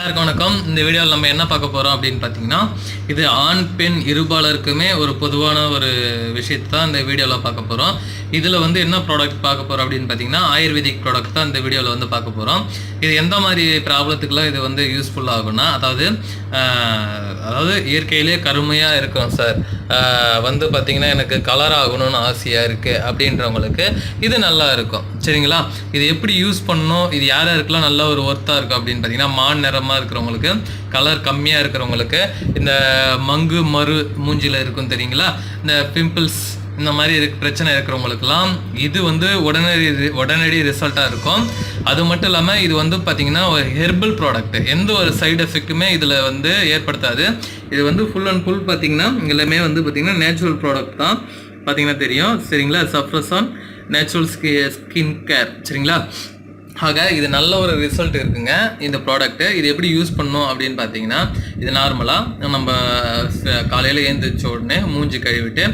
எல்லாருக்கும் வணக்கம். இந்த வீடியோவில் நம்ம என்ன பார்க்க போகிறோம் அப்படின்னு பார்த்தீங்கன்னா இது ஆண் பெண் இருபாலருக்குமே ஒரு பொதுவான ஒரு விஷயத்தை தான் இந்த வீடியோவில் பார்க்க போகிறோம் இதில் வந்து என்ன ப்ராடக்ட் பார்க்க போகிறோம் அப்படின்னு பார்த்தீங்கன்னா ஆயுர்வேதிக் ப்ராடக்ட் தான் இந்த வீடியோவில் வந்து பார்க்க போகிறோம் இது எந்த மாதிரி ப்ராப்ளத்துக்குலாம் இது வந்து யூஸ்ஃபுல் ஆகும்னா அதாவது அதாவது இயற்கையிலே கருமையாக இருக்கும் சார். வந்து பார்த்திங்கன்னா எனக்கு கலர் ஆகணும்னு ஆசையாக இருக்குது அப்படின்றவங்களுக்கு இது நல்லா இருக்கும். சரிங்களா? இது எப்படி யூஸ் பண்ணணும்? இது யார் யாருக்கெல்லாம் நல்ல ஒரு ஒர்த்தாக இருக்கும் அப்படின்னு பார்த்தீங்கன்னா மான் நிறமாக இருக்கிறவங்களுக்கு கலர் கம்மியாக இருக்கிறவங்களுக்கு இந்த மங்கு மறு மூஞ்சியில் இருக்கும் தெரியுங்களா? இந்த பிம்பிள்ஸ் இந்த மாதிரி இருக்கு பிரச்சனை இருக்கிறவங்களுக்குலாம் இது வந்து உடனடி உடனடி ரிசல்ட்டாக இருக்கும். அது மட்டும் இல்லாமல் இது வந்து பார்த்தீங்கன்னா ஒரு ஹெர்பல் ப்ராடக்ட் எந்த ஒரு சைடு எஃபெக்ட்டுமே இதில் வந்து ஏற்படுத்தாது. இது வந்து ஃபுல் அண்ட் ஃபுல் பார்த்தீங்கன்னா எல்லாமே வந்து பார்த்திங்கன்னா நேச்சுரல் ப்ராடக்ட் தான். பார்த்தீங்கன்னா தெரியும். சரிங்களா? சப்ரஸான் நேச்சுரல் ஸ்கி ஸ்கின் கேர் சரிங்களா? ஆக இது நல்ல ஒரு ரிசல்ட் இருக்குங்க இந்த ப்ராடக்ட்டு. இது எப்படி யூஸ் பண்ணணும் அப்படின்னு பார்த்தீங்கன்னா இது நார்மலாக நம்ம காலையில் ஏந்திரிச்ச உடனே மூஞ்சி கழுவிட்டு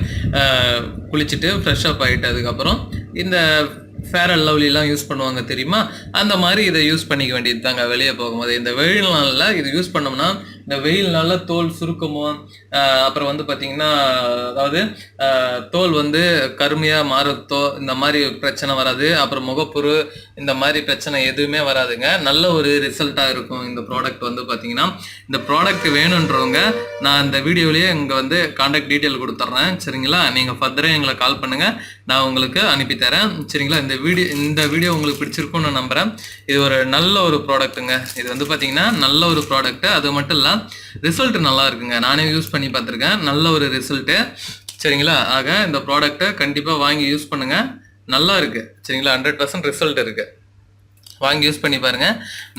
குளிச்சுட்டு ஃப்ரெஷ் அப் ஆகிட்டு அதுக்கப்புறம் இந்த ஃபேர் அண்ட் லவ்லிலாம் யூஸ் பண்ணுவாங்க தெரியுமா? அந்த மாதிரி இதை யூஸ் பண்ணிக்க வேண்டியது தாங்க வெளியே போகும்போது. இந்த வெயில் நாளில் இது யூஸ் பண்ணோம்னா இந்த வெயில் நாளில் தோல் சுருக்கமோ அப்புறம் வந்து பார்த்தீங்கன்னா அதாவது தோல் வந்து கருமையாக மாறுத்தோ இந்த மாதிரி பிரச்சனை வராது. அப்புறம் முகப்புரு இந்த மாதிரி பிரச்சனை எதுவுமே வராதுங்க. நல்ல ஒரு ரிசல்ட்டாக இருக்கும் இந்த ப்ராடக்ட் வந்து பார்த்தீங்கன்னா இந்த ப்ராடக்ட் வேணுன்றவங்க நான் இந்த வீடியோலேயே இங்கே வந்து காண்டாக்ட் டீட்டெயில் கொடுத்துட்றேன் சரிங்களா? நீங்கள் ஃபர்தராக எங்களை கால் பண்ணுங்கள் நான் உங்களுக்கு அனுப்பி தரேன். சரிங்களா? இந்த வீடியோ இந்த வீடியோ உங்களுக்கு பிடிச்சிருக்கும்னு நான் நம்புகிறேன் இது ஒரு நல்ல ஒரு ப்ராடக்ட்டுங்க இது வந்து பார்த்தீங்கன்னா நல்ல ஒரு ப்ராடக்ட்டு அது மட்டும் இல்லை ரிசல்ட் நல்லா இருக்குங்க. நானே யூஸ் பண்ணி பார்த்துருக்கேன். நல்ல ஒரு ரிசல்ட்டு சரிங்களா? ஆக இந்த ப்ராடக்ட்டை கண்டிப்பாக வாங்கி யூஸ் பண்ணுங்கள் நல்லா இருக்குது சரிங்களா? ஹண்ட்ரட் பர்சன்ட் ரிசல்ட் இருக்குது வாங்கி யூஸ் பண்ணி பாருங்க.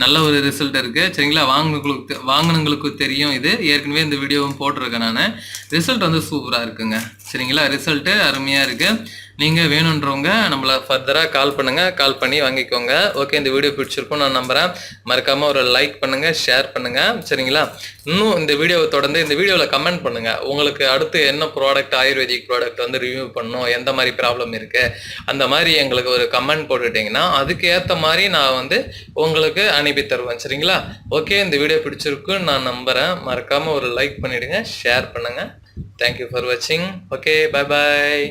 நல்ல ஒரு ரிசல்ட் இருக்குது சரிங்களா? வாங்கினவங்களுக்கு வாங்கினவங்களுக்கு தெரியும் இது. ஏற்கனவே இந்த வீடியோவும் போட்டிருக்கேன் நான். ரிசல்ட் வந்து சூப்பராக இருக்குங்க. சரிங்களா? ரிசல்ட்டு அருமையாக இருக்குது நீங்கள் வேணுன்றவங்க நம்மளை ஃபர்தராக கால் பண்ணுங்கள் கால் பண்ணி வாங்கிக்கோங்க. ஓகே இந்த வீடியோ பிடிச்சிருக்கும் நான் நம்புறேன். மறக்காமல் ஒரு லைக் பண்ணுங்கள் ஷேர் பண்ணுங்கள் சரிங்களா? இன்னும் இந்த வீடியோவை தொடர்ந்து இந்த வீடியோவில் கமெண்ட் பண்ணுங்கள் உங்களுக்கு அடுத்து என்ன ப்ராடக்ட் ஆயுர்வேதிக் ப்ராடக்ட் வந்து ரிவ்யூ பண்ணணும் எந்த மாதிரி ப்ராப்ளம் இருக்குது அந்த மாதிரி எங்களுக்கு ஒரு கமெண்ட் போட்டுட்டிங்கன்னா அதுக்கு ஏற்ற மாதிரி நான் வந்து உங்களுக்கு அனுப்பி தருவேன். சரிங்களா? ஓகே இந்த வீடியோ பிடிச்சிருக்குன்னு நான் நம்புகிறேன் மறக்காமல் ஒரு லைக் பண்ணிவிடுங்க ஷேர் பண்ணுங்கள் தேங்க்யூ ஃபார் வாட்சிங் ஓகே பை பாய்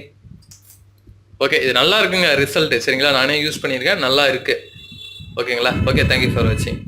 ஓகே இது நல்லா இருக்குங்க ரிசல்ட் சரிங்களா? நானே யூஸ் பண்ணியிருக்கேன் நல்லா இருக்கு. ஓகேங்களா ஓகே தேங்க்யூ ஃபார் வாட்சிங்